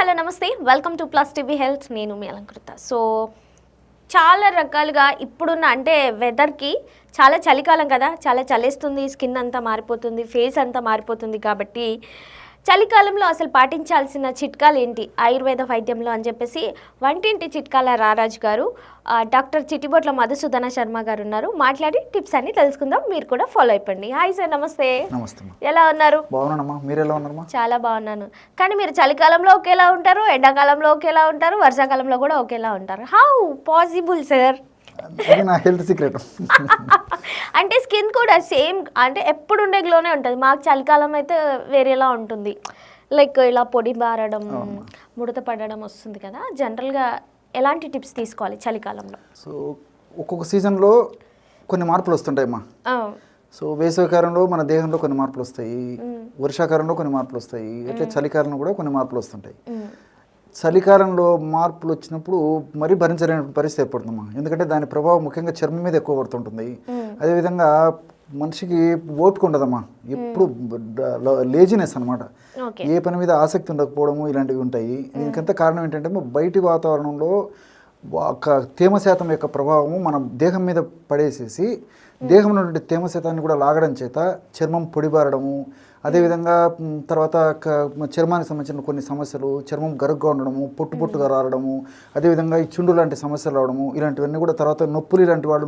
Hello namaste. Welcome to plus TV health నేను మీ Alankrita. So చాలా రకాలుగా ఇప్పుడున్న అంటే వెదర్కి చాలా చలికాలం కదా. చాలా చలేస్తుంది స్కిన్ అంతా మారిపోతుంది ఫేస్ అంతా మారిపోతుంది కాబట్టి చలికాలంలో అసలు పాటించాల్సిన చిట్కాలు ఏంటి? ఆయుర్వేద వైద్యంలో అని చెప్పేసి వంటింటి చిట్కాల రారాజు గారు డాక్టర్ చిట్టిబొట్ల మధుసూదన శర్మ గారు ఉన్నారు. మాట్లాడి టిప్స్ అన్ని తెలుసుకుందాం. మీరు కూడా ఫాలో అయిపోండి. హాయ్ సార్ నమస్తే. నమస్తే ఎలా ఉన్నారు? బాగున్నానమ్మా. మీరు ఎలా ఉన్నారమ్మా చాలా బాగున్నాను. కానీ మీరు చలికాలంలో ఒకేలా ఉంటారు ఎండాకాలంలో ఒకేలా ఉంటారు వర్షాకాలంలో కూడా ఒకేలా ఉంటారు. హౌ పాసిబుల్ సార్ నా హెల్త్ సీక్రెట్. అంటే స్కిన్ కూడా సేమ్ అంటే ఎప్పుడు ఉండే గ్లోనే ఉంటుంది. మాకు చలికాలం అయితే వేరేలా ఉంటుంది. లైక్ ఇలా పొడి బారడం ముడత పడడం వస్తుంది కదా. జనరల్గా ఎలాంటి టిప్స్ తీసుకోవాలి చలికాలంలో? సో ఒక్కొక్క సీజన్లో కొన్ని మార్పులు వస్తుంటాయమ్మా సో వేసవికాలంలో మన దేహంలో కొన్ని మార్పులు వస్తాయి. వర్షాకాలంలో కొన్ని మార్పులు వస్తాయి. అట్లే చలికాలంలో కూడా కొన్ని మార్పులు వస్తుంటాయి. చలికాలంలో మార్పులు వచ్చినప్పుడు మరీ భరించలేని పరిస్థితి ఏర్పడుతుందమ్మా. ఎందుకంటే దాని ప్రభావం ముఖ్యంగా చర్మం మీద ఎక్కువ పడుతుంటుంది. అదేవిధంగా మనిషికి ఓపిక ఉండదమ్మా. ఎప్పుడు లేజినెస్ అన్నమాట. ఓకే. ఏ పని మీద ఆసక్తి ఉండకపోవడము ఇలాంటివి ఉంటాయి. దీనికంతా కారణం ఏంటంటే బయటి వాతావరణంలో ఒక తేమ శాతం యొక్క ప్రభావము మన దేహం మీద పడేసేసి దేహంలో నుండి తేమ శాతాన్ని కూడా లాగడం చేత చర్మం పొడిబారడము అదేవిధంగా తర్వాత చర్మానికి సంబంధించిన కొన్ని సమస్యలు చర్మం గరుగ్గా ఉండడము పొట్టు పొట్టుగా రావడము అదేవిధంగా ఈ చుండు లాంటి సమస్యలు రావడము ఇలాంటివన్నీ కూడా తర్వాత నొప్పులు ఇలాంటి వాళ్ళు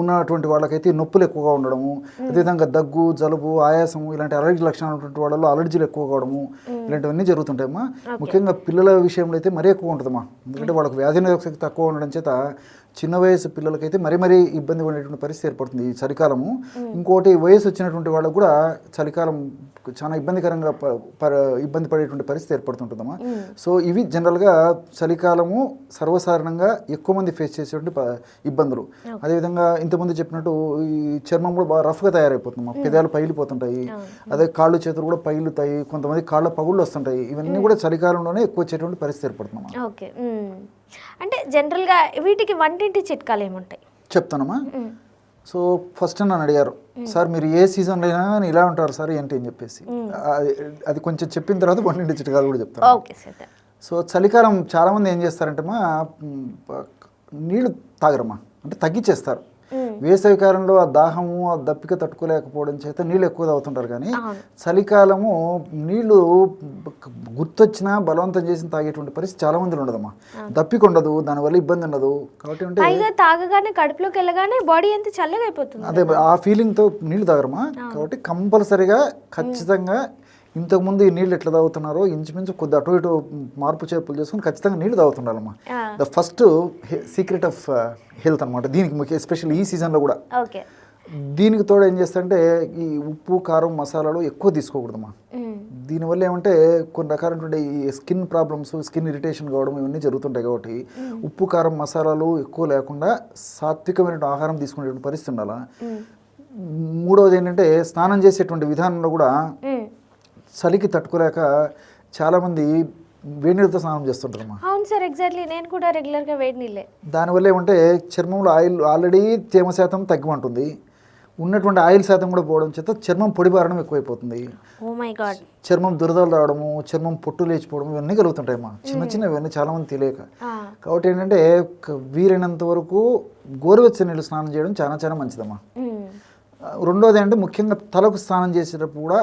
ఉన్నటువంటి వాళ్ళకైతే నొప్పులు ఎక్కువగా ఉండడము అదేవిధంగా దగ్గు జలుబు ఆయాసము ఇలాంటి అలర్జీ లక్షణాలు ఉన్నటువంటి వాళ్ళలో అలర్జీలు ఎక్కువ కావడము ఇలాంటివన్నీ జరుగుతుంటాయమ్మా. ముఖ్యంగా పిల్లల విషయంలో అయితే మరీ ఎక్కువ ఉంటుందమ్మా. ఎందుకంటే వాళ్ళకి వ్యాధి నిరోధక శక్తి తక్కువ ఉండడం చేత చిన్న వయసు పిల్లలకైతే మరీ మరీ ఇబ్బంది ఉండేటువంటి పరిస్థితి ఏర్పడుతుంది ఈ చలికాలము. ఇంకోటి వయసు వచ్చినటువంటి వాళ్ళకు కూడా చలికాలం చాలా ఇబ్బందికరంగా ఇబ్బంది పడేటువంటి పరిస్థితి ఏర్పడుతుంటుందమ్మా. సో ఇవి జనరల్గా చలికాలము సర్వసాధారణంగా ఎక్కువ మంది ఫేస్ చేసేటువంటి ఇబ్బందులు. అదేవిధంగా ఇంతకుముందు చెప్పినట్టు ఈ చర్మం కూడా బాగా రఫ్గా తయారైపోతుందమ్మా. పెదాలు పగిలిపోతుంటాయి అదే కాళ్ళు చేతులు కూడా పగిలుతాయి కొంతమంది కాళ్ళ పగుళ్ళు వస్తుంటాయి. ఇవన్నీ కూడా చలికాలంలోనే ఎక్కువ వచ్చేటువంటి పరిస్థితి ఏర్పడుతుందమ్మా. అంటే జనరల్గా వీటికి వంటింటి చిట్కాలు ఏముంటాయి? చెప్తానమ్మా. సో ఫస్ట్ నన్ను అడిగారు సార్ మీరు ఏ సీజన్లో అయినా కానీ ఇలా ఉంటారు సార్ ఏంటి? అని చెప్పేసి. అది- కొంచెం చెప్పిన తర్వాత పన్నెండు చిట్కాలు కూడా చెప్తాను. సో చలికాలం చాలామంది ఏం చేస్తారంటే మా నీళ్ళు తాగరమ్మా. అంటే తగ్గించేస్తారు ఉమ్, వేసవికాలంలో ఆ దాహము ఆ దప్పిక తట్టుకోలేకపోవడం చేత నీళ్ళు ఎక్కువ తాగుతుంటారు కానీ చలికాలము నీళ్ళు గుర్తొచ్చినా బలవంతం చేసి తాగేటువంటి పరిస్థితి చాలా మందిలో ఉండదమ్మా. దప్పిక ఉండదు దానివల్ల ఇబ్బంది ఉండదు. కాబట్టి అంటే తాగగానే కడుపులోకి వెళ్ళగానే బాడీ అంతా చల్లగా అయిపోతుంది. అదే ఆ ఫీలింగ్తో నీళ్ళు తాగరమా కాబట్టి కంపల్సరీగా ఖచ్చితంగా ఇంతకుముందు ఈ నీళ్ళు ఎట్లా తాగుతున్నారో ఇంచుమించు కొద్ది అటు ఇటు మార్పు చేర్పులు చేసుకుని ఖచ్చితంగా నీళ్ళు తాగుతుండాలమ్మా. The first secret of health అనమాట దీనికి ముఖ్య ఎస్పెషల్లీ ఈ సీజన్లో కూడా. దీనికి తోడు ఏం చేస్తారంటే ఈ ఉప్పు కారం మసాలాలు ఎక్కువ తీసుకోకూడదమ్మా. దీనివల్ల ఏమంటే కొన్ని రకాలైనటువంటి ఈ స్కిన్ ప్రాబ్లమ్స్ స్కిన్ ఇరిటేషన్ కావడం ఇవన్నీ జరుగుతుంటాయి కాబట్టి ఉప్పు కారం మసాలాలు ఎక్కువ లేకుండా సాత్వికమైన ఆహారం తీసుకునేటువంటి పరిస్థితి ఉండాలా? మూడవది ఏంటంటే స్నానం చేసేటువంటి విధానంలో కూడా. చలికి తట్టుకోలేక చాలామంది వేడి నీళ్ళతో స్నానం చేస్తుంటారమ్మా. అవును సార్ ఎగ్జాక్ట్లీ. నేను కూడా రెగ్యులర్గా వేడి నీళ్ళే దానివల్ల ఏమంటే చర్మంలో ఆయిల్ ఆల్రెడీ తేమ శాతం తగ్గిమంటుంది. ఉన్నటువంటి ఆయిల్ శాతం కూడా పోవడం చేత చర్మం పొడిబారడం ఎక్కువైపోతుంది. మై చర్మం దురదలు రావడము చర్మం పొట్టు లేచిపోవడం ఇవన్నీ కలుగుతుంటాయమ్మా. చిన్న చిన్న ఇవన్నీ చాలామంది తెలియక. కాబట్టి ఏంటంటే వీలైనంత వరకు గోరువెచ్చని నీళ్ళు స్నానం చేయడం చాలా చాలా మంచిదమ్మా. రెండోది అంటే ముఖ్యంగా తలకు స్నానం చేసేటప్పుడు కూడా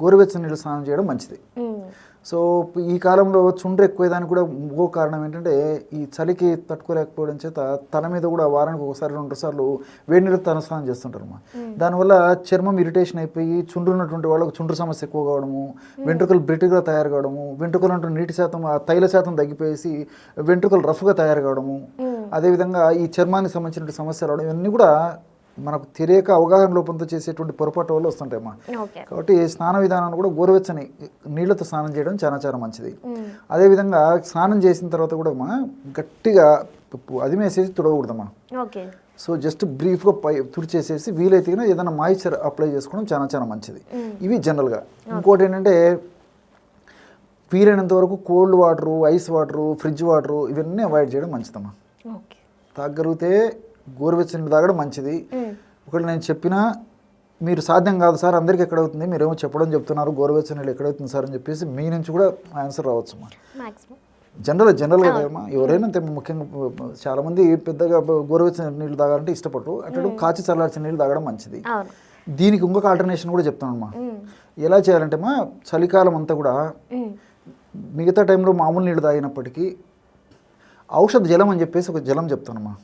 గోరువెచ్చని నీళ్ళు స్నానం చేయడం మంచిది. సో ఈ కాలంలో చుండ్రు ఎక్కువేదానికి కూడా ఇంకో కారణం ఏంటంటే ఈ చలికి తట్టుకోలేకపోవడం చేత తల మీద కూడా వారానికి ఒకసారి రెండు సార్లు వేడి నీళ్ళు తల స్నానం చేస్తుంటారు అమ్మా. దానివల్ల చర్మం ఇరిటేషన్ అయిపోయి చుండ్రు ఉన్నటువంటి వాళ్ళకు చుండ్రు సమస్య ఎక్కువ కావడము వెంట్రుకలు బ్రిటిగా తయారు కావడము వెంట్రుకలు అంటే నీటి శాతం ఆ తైల శాతం తగ్గిపోయేసి వెంట్రుకలు రఫ్గా తయారు కావడము అదేవిధంగా ఈ చర్మానికి సంబంధించిన సమస్యలు రావడం ఇవన్నీ కూడా మనకు తెలియక అవగాహన లోపంతో చేసేటువంటి పొరపాటు వల్ల వస్తుంటాయమ్మా కాబట్టి స్నాన విధానాన్ని కూడా గోరువెచ్చని నీళ్ళతో స్నానం చేయడం చాలా చాలా మంచిది. అదేవిధంగా స్నానం చేసిన తర్వాత కూడా అమ్మా గట్టిగా అదిమేసేసి తుడవకూడదమ్మా. సో జస్ట్ బ్రీఫ్గా పై తుడిచేసేసి వీలైతే ఏదైనా మాయిశ్చర్ అప్లై చేసుకోవడం చాలా చాలా మంచిది. ఇవి జనరల్గా. ఇంకోటి ఏంటంటే వీలైనంత వరకు cold water ice water fridge water ఇవన్నీ అవాయిడ్ చేయడం మంచిదమ్మా. తాగలిగితే గోరువెచ్చని నీళ్ళు తాగడం మంచిది ఒకవేళ నేను చెప్పినా మీరు సాధ్యం కాదు సార్ అందరికీ ఎక్కడవుతుంది మీరేమో చెప్పడం చెప్తున్నారు గోరువెచ్చని నీళ్ళు ఎక్కడవుతుంది సార్ అని చెప్పేసి మీ నుంచి కూడా ఆన్సర్ రావచ్చు అమ్మా. జనరల్ జనరల్గా అమ్మా ఎవరైనా అంతే ముఖ్యంగా చాలామంది పెద్దగా గోరువెచ్చని నీళ్ళు తాగాలంటే ఇష్టపడరు. అటు కాచి చల్లార్చిన నీళ్ళు తాగడం మంచిది. దీనికి ఇంకొక ఆల్టర్నేషన్ కూడా చెప్తానమ్మా మ్మ్. ఎలా చేయాలంటే అమ్మా చలికాలం అంతా కూడా. మిగతా టైంలో మామూలు నీళ్ళు తాగినప్పటికీ ఔషధ జలం అని చెప్పేసి ఒక జలం చెప్తానమ్మా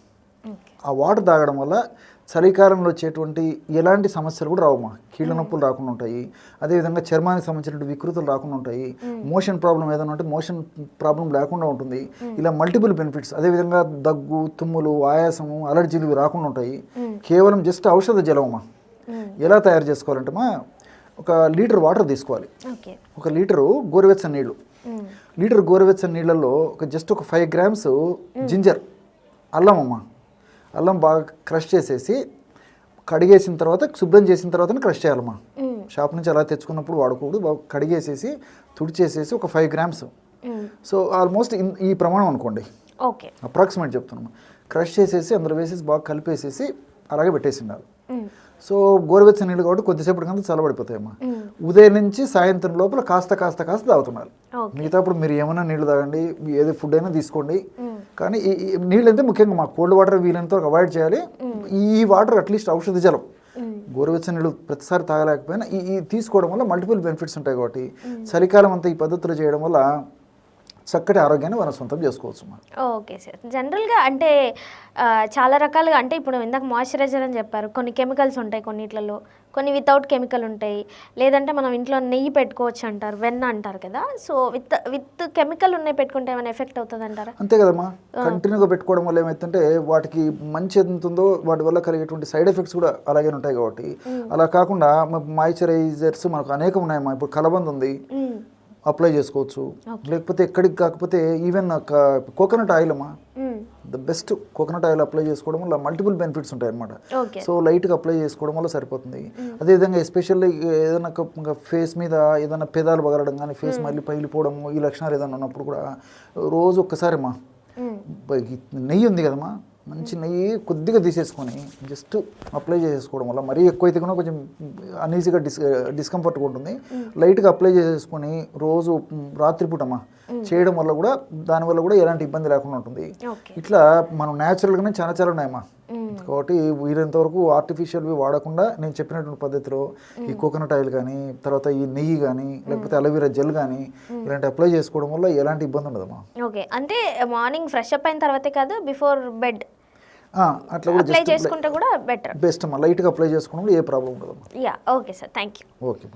ఆ వాటర్ తాగడం వల్ల చలికాలంలో వచ్చేటువంటి ఎలాంటి సమస్యలు కూడా రావమ్మా కీళ్ళ నొప్పులు రాకుండా ఉంటాయి. అదేవిధంగా చర్మానికి సంబంధించినటువంటి వికృతులు రాకుండా ఉంటాయి. మోషన్ ప్రాబ్లం ఏదైనా ఉంటే మోషన్ ప్రాబ్లం లేకుండా ఉంటుంది. ఇలా మల్టిపుల్ బెనిఫిట్స్ అదేవిధంగా దగ్గు తుమ్ములు ఆయాసము అలర్జీలు రాకుండా ఉంటాయి. కేవలం జస్ట్ ఔషధ మ్మ్. ఎలా తయారు చేసుకోవాలంటే అమ్మా ఒక లీటర్ వాటర్ తీసుకోవాలి. ఒక లీటరు గోరువెచ్చని నీళ్ళు. లీటర్ గోరువెచ్చని నీళ్ళల్లో ఒక జస్ట్ ఒక ఫైవ్ గ్రామ్స్ జింజర్ అల్లం అమ్మ. అల్లం బాగా క్రష్ చేసేసి కడిగేసిన తర్వాత శుభ్రం చేసిన తర్వాతనే క్రష్ చేయాలమ్మా. మ్మ్. షాప్ నుంచి అలా తెచ్చుకున్నప్పుడు వాడుకోకూడదు బాగా కడిగేసేసి తుడిచేసేసి ఒక ఫైవ్ గ్రామ్స్. సో ఆల్మోస్ట్ ఈ ప్రమాణం అనుకోండి. ఓకే. అప్రాక్సిమేట్ చెప్తున్నాము క్రష్ చేసేసి అందులో వేసేసి బాగా కలిపేసేసి అలాగే పెట్టేసి ఉండాలి మ్మ్. సో గోరువెచ్చని నీళ్ళు కాబట్టి కొద్దిసేపటి కంతా చల్లబడిపోతాయమ్మా. మ్మ్. ఉదయం నుంచి సాయంత్రం లోపల కాస్త కాస్త కాస్త తాగుతున్నారు. మిగతా ఇప్పుడు మీరు ఏమైనా నీళ్ళు తాగండి ఏది ఫుడ్ అయినా తీసుకోండి. కానీ ఈ ఈ నీళ్ళు అయితే ముఖ్యంగా మా కోల్డ్ వాటర్ వీలైనంత వరకు అవాయిడ్ చేయాలి. ఈ వాటర్ అట్లీస్ట్ ఔషధ జలం మ్మ్. గోరువెచ్చని నీళ్ళు ప్రతిసారి తాగలేకపోయినా ఈ తీసుకోవడం వల్ల మల్టిపుల్ బెనిఫిట్స్ ఉంటాయి కాబట్టి చలికాలం అంతా ఈ పద్ధతులు చేయడం వల్ల చక్కటి ఆరోగ్యాన్ని మనం సొంతం చేసుకోవచ్చు మనం. Okay sir. జనరల్గా అంటే చాలా రకాలుగా అంటే ఇప్పుడు ఇందాక మాయిశ్చరైజర్ అని చెప్పారు. కొన్ని కెమికల్స్ ఉంటాయి కొన్నిట్లలో. కొన్ని వితౌట్ కెమికల్ ఉంటాయి. లేదంటే మనం ఇంట్లో నెయ్యి పెట్టుకోవచ్చు అంటారు. వెన్న అంటారు కదా. సో విత్ విత్ కెమికల్ ఉన్నాయి పెట్టుకుంటే ఏమైనా ఎఫెక్ట్ అవుతుంది అంటారా అంతే కదమ్మా. కంటిన్యూగా పెట్టుకోవడం వల్ల ఏమైతుందంటే వాటికి మంచి ఎంత ఉందో వాటి వల్ల కలిగేటువంటి సైడ్ ఎఫెక్ట్స్ కూడా అలాగే ఉంటాయి కాబట్టి. అలా కాకుండా మాయిశ్చరైజర్స్ మనకు అనేకం ఉన్నాయమ్మా. ఇప్పుడు కలబంద ఉంది. అప్లై చేసుకోవచ్చు. లేకపోతే ఎక్కడికి కాకపోతే ఈవెన్ కోకోనట్ ఆయిల్ అమ్మా మ్మ్. The best coconut oil apply చేసుకోవడం వల్ల మల్టిపుల్ బెనిఫిట్స్ ఉంటాయి అనమాట సో లైట్గా అప్లై చేసుకోవడం వల్ల సరిపోతుంది. అదేవిధంగా ఎస్పెషల్లీ ఏదైనా ఫేస్ మీద ఏదైనా పెదాలు పగలడం కానీ ఫేస్ మళ్ళీ పగిలిపోవడము ఈ లక్షణాలు ఏదైనా ఉన్నప్పుడు కూడా రోజు ఒక్కసారి అమ్మా ఈ నెయ్యి ఉంది కదమ్మా. మంచి నెయ్యి కొద్దిగా తీసేసుకొని జస్ట్ అప్లై చేసేసుకోవడం వల్ల మరీ ఎక్కువైతే కూడా కొంచెం అనీజీగా డిస్ డిస్కంఫర్ట్గా ఉంటుంది. లైట్గా అప్లై చేసేసుకొని రోజు మ్, రాత్రిపూట అమ్మా చేయడం వల్ల కూడా దానివల్ల కూడా ఎలాంటి ఇబ్బంది లేకుండా ఉంటుంది. ఇట్లా మనం న్యాచురల్గానే చాలా చాలా ఉన్నాయమ్మా. మ్మ్. కాబట్టి వీరంత వరకు ఆర్టిఫిషియల్వి వాడకుండా నేను చెప్పినటువంటి పద్ధతిలో ఈ కోకోనట్ ఆయిల్ కానీ తర్వాత ఈ నెయ్యి కానీ లేకపోతే అలోవెరా జెల్ కానీ ఇలాంటి అప్లై చేసుకోవడం వల్ల ఎలాంటి ఇబ్బంది ఉండదమ్మా. ఓకే. అంటే మార్నింగ్ ఫ్రెష్ అప్ అయిన తర్వాతే కాదు బిఫోర్ బెడ్ అట్లా కూడా అప్లై చేసుకుంటే కూడా బెటర్ బెస్ట్ అమ్మా. లైట్గా అప్లై వల్ల ఏ problem ఉండదమ్మా. Yeah okay sir thank you okay